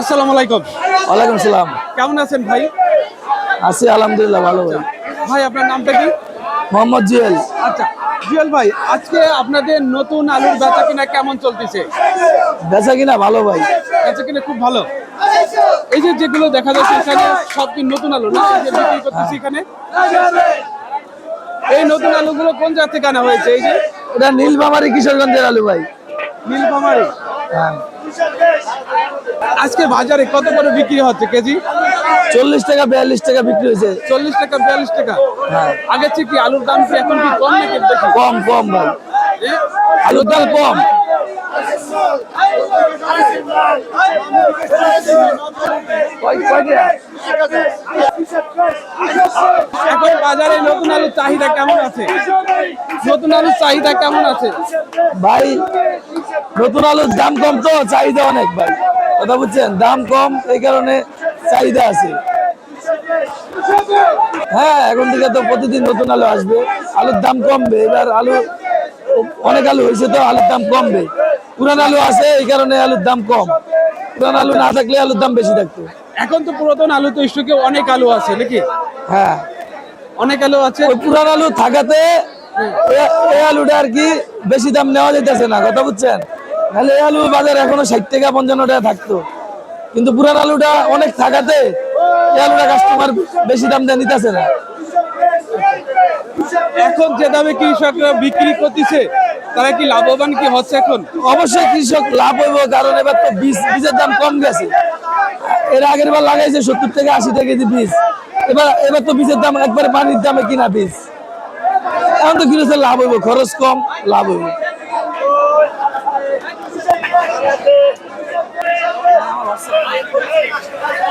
আসসালামু আলাইকুম। ওয়ালাইকুম সালাম। কেমন আছেন ভাই? আছি আলহামদুলিল্লাহ ভালো ভাই। ভাই আপনার নামটা কি? মোহাম্মদ জুয়েল। আচ্ছা জুয়েল ভাই আজকে আপনাদের নতুন আলুর বেচা কিনা কেমন চলতেছে? বেচা কিনা ভালো ভাই। বেচা কিনা খুব ভালো। এই যে যেগুলো দেখা যাচ্ছে এখানে সব কি নতুন আলু না? এই যে বিক্রি করতেছি এখানে। এই নতুন আলুগুলো কোন জায়গা থেকে আনা হয়েছে? এই যে? এটা নীলফামারি কিশোরগঞ্জের আলু ভাই। নীলফামারি। হ্যাঁ। আজকে বাজারে কত করে বিক্রি হচ্ছে কেজি? চল্লিশ টাকা বিয়াল্লিশ টাকা বিক্রি হয়েছে। চল্লিশ টাকা বিয়াল্লিশ টাকা? হ্যাঁ। আগের চেয়ে কি আলুর দাম কি এখন কি কম নাকি কম কম ভাই। আলুর দাম কম। এখন বাজারে নতুন আলুর চাহিদা কেমন আছে? নতুন আলুর চাহিদা কেমন আছে? ভাই নতুন আলুর দাম কম তো চাহিদা অনেক ভাই। কথা বুঝছেন? দাম কম এই কারণে চাহিদা আছে। হ্যাঁ এখন থেকে তো প্রতিদিন নতুন আলু আসবে। আলুর দাম কমবে। এবার আলু অনেক আলু হয়েছে তো আলুর দাম কমবে। পুরান আলু আছে এই কারণে আলুর দাম কম। পুরান আলু না থাকলে আলুর দাম বেশি থাকতো। এখন তো পুরাতন আলু তো স্টকে অনেক আলু আছে নাকি? হ্যাঁ। অনেক আলু আছে। পুরান আলু থাকাতে এই আলুটা আর কি বেশি দাম নেওয়া যাইতেছে না কথা বুঝছেন? তাহলে এই আলু বাজার এখনও ষাট টাকা পঞ্চান্ন টাকা থাকতো। কিন্তু পুরান আলুটা অনেক থাকাতে এই আলুটা কাস্টমার বেশি দাম দিয়ে নিতেছে না। এখন যে দামে কৃষকরা বিক্রি করতেছে তারা কি লাভবান কি হচ্ছে এখন? অবশ্যই কৃষক লাভ হইব কারণ এবার তো বীজ বীজের দাম কম গেছে। এর আগের বার লাগাইছে সত্তর থেকে আশি টাকা কেজি বীজ। এবার এবার তো বীজের দাম একবারে পানির দামে কিনা বীজ। এখন তো কৃষকের লাভ হইব খরচ কম লাভ হইব। Nossa.